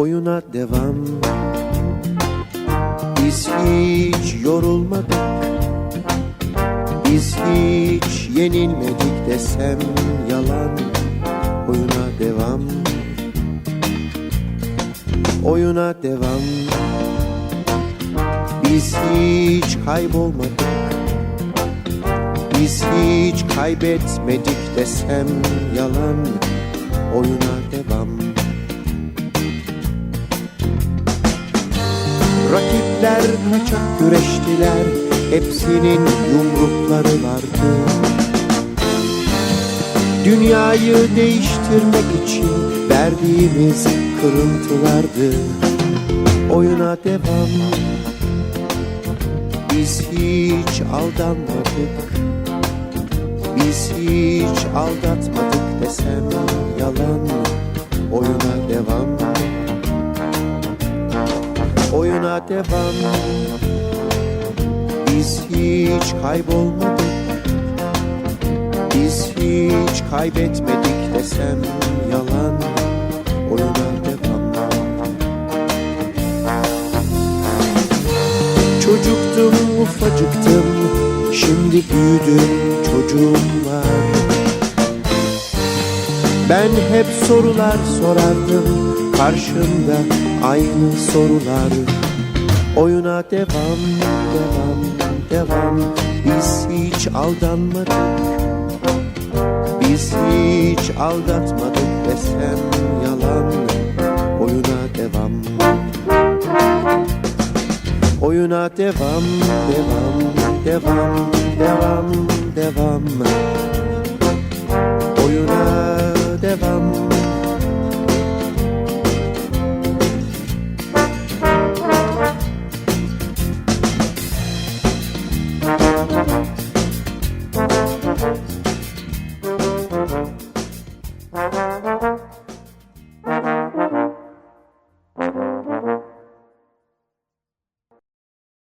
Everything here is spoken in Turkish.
oyuna devam. Biz hiç yorulmadık. Biz hiç yenilmedik desem yalan. Oyuna devam. Oyuna devam. Biz hiç kaybolmadık. Biz hiç kaybetmedik desem yalan. Oyuna devam Rakipler kaçak güreştiler Hepsinin yumrukları vardı. Dünyayı değiştirmek için verdiğimiz kırıntılardı. Oyuna devam. Biz hiç aldanmadık. Biz hiç aldatmadık desem Oyuna devam. Biz hiç kaybolmadık. Biz hiç kaybetmedik desem yalan. Oyuna devam. Çocuktum ufacıktım. Şimdi büyüdüm çocuğum var. Ben hep sorular sorardım. Karşımda aynı sorular Oyuna devam, devam, devam. Biz hiç aldanmadık. Biz hiç aldatmadık desem yalan. Oyuna devam. Oyuna devam, devam, devam, devam, devam. Oyuna